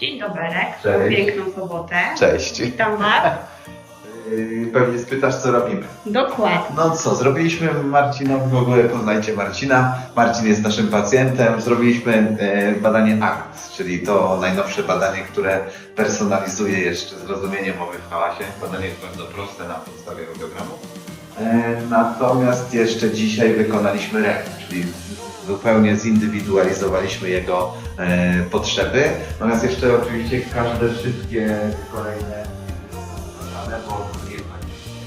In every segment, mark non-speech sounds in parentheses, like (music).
Dzień doberek, Cześć. piękną sobotę. Cześć. Witam (laughs) Was. Yy, Pewnie spytasz, co robimy. Dokładnie. No co, zrobiliśmy Marcinowi, w ogóle poznajcie Marcina. Marcin jest naszym pacjentem. Zrobiliśmy e, badanie ACT, czyli to najnowsze badanie, które personalizuje jeszcze zrozumienie mowy w hałasie. Badanie jest bardzo proste na podstawie audiogramu. E, Natomiast jeszcze dzisiaj wykonaliśmy REM, czyli zupełnie zindywidualizowaliśmy jego e, potrzeby. Natomiast jeszcze oczywiście każde wszystkie kolejne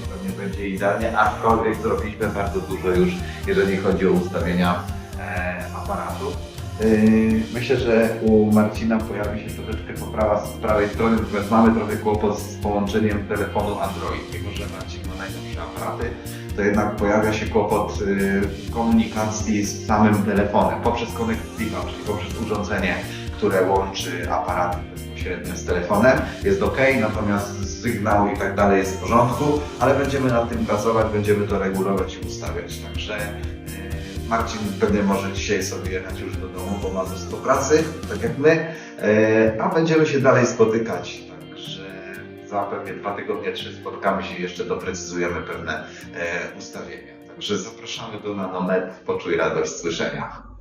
bo nie będzie idealnie, aczkolwiek zrobiliśmy bardzo dużo już, jeżeli chodzi o ustawienia e, aparatu. Yy, Myślę, że u Marcina pojawi się troszeczkę poprawa z prawej strony, natomiast mamy trochę kłopot z połączeniem telefonu Android. Mimo, że Marcin ma najnowsze aparaty, to jednak pojawia się kłopot yy, komunikacji z samym telefonem poprzez connectivity, czyli poprzez urządzenie, które łączy aparaty bezpośrednio z telefonem. Jest ok, natomiast sygnał i tak dalej jest w porządku, ale będziemy nad tym pracować, będziemy to regulować i ustawiać. Także yy, Marcin pewnie może dzisiaj sobie jechać już do domu, bo ma mnóstwo pracy, tak jak my, yy, a będziemy się dalej spotykać. Także za pewnie dwa tygodnie, trzy spotkamy się i jeszcze doprecyzujemy pewne e, ustawienia. Także zapraszamy do Nanomed. Poczuj radość słyszenia.